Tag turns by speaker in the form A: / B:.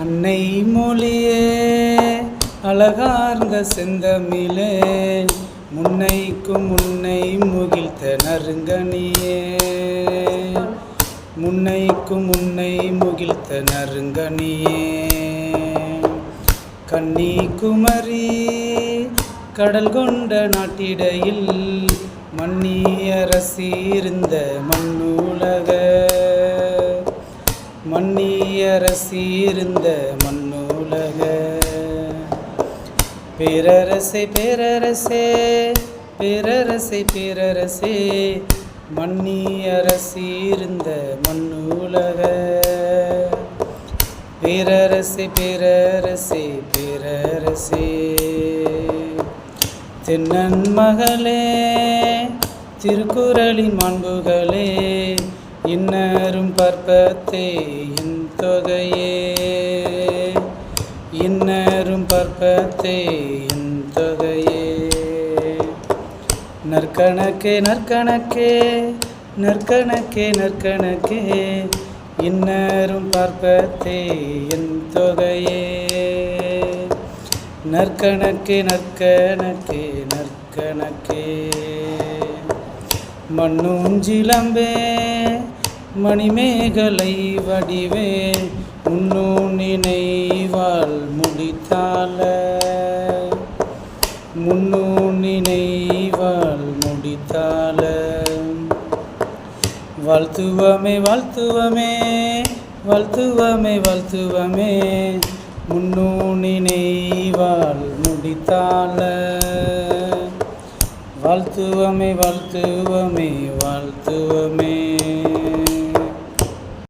A: அன்னை மொழியே அழகார்ந்த செந்தமிழே முன்னைக்கும் முன்னை முகிழ்த்த நறுங்கனியே. முன்னைக்கும் முன்னை முகிழ்த்த நறுங்கனியே. கன்னிக்குமரி கடல் கொண்ட நாட்டிடையில் மன்னியரசிருந்த மண்ணுலக மன்னியரசிருந்த மண்ணுலக. பேரரசே பேரரசே பேரரசே பேரரசே மன்னியரசிருந்த மண்ணுலக. பேரரசே பேரரசே பேரரசே தென்னன் மகளே திருக்குறளின் மாண்புகளே இன்னரும் பற்பத்தே என் தொகையே இன்னரும் பற்பத்தே என் தொகையே நற்கணக்கே நற்கணக்கே நற்கணக்கே நற்கணக்கே இன்னரும் பார்ப்பத்தே என் தொகையே நற்கணக்கே நற்கணக்கே நற்கணக்கே. மண்ணும் ஜிலம்பே மணிமேகலை வடிவே உன்னோ நினைவால் முடித்தால. முன்னோ நினைவால் முடித்தால. வாழ்த்துவமே வாழ்த்துவமே வாழ்த்துவமே வாழ்த்துவமே முன்னோ நினைவால் முடித்தால. வாழ்த்துவமே வாழ்த்துவமே வாழ்த்துவ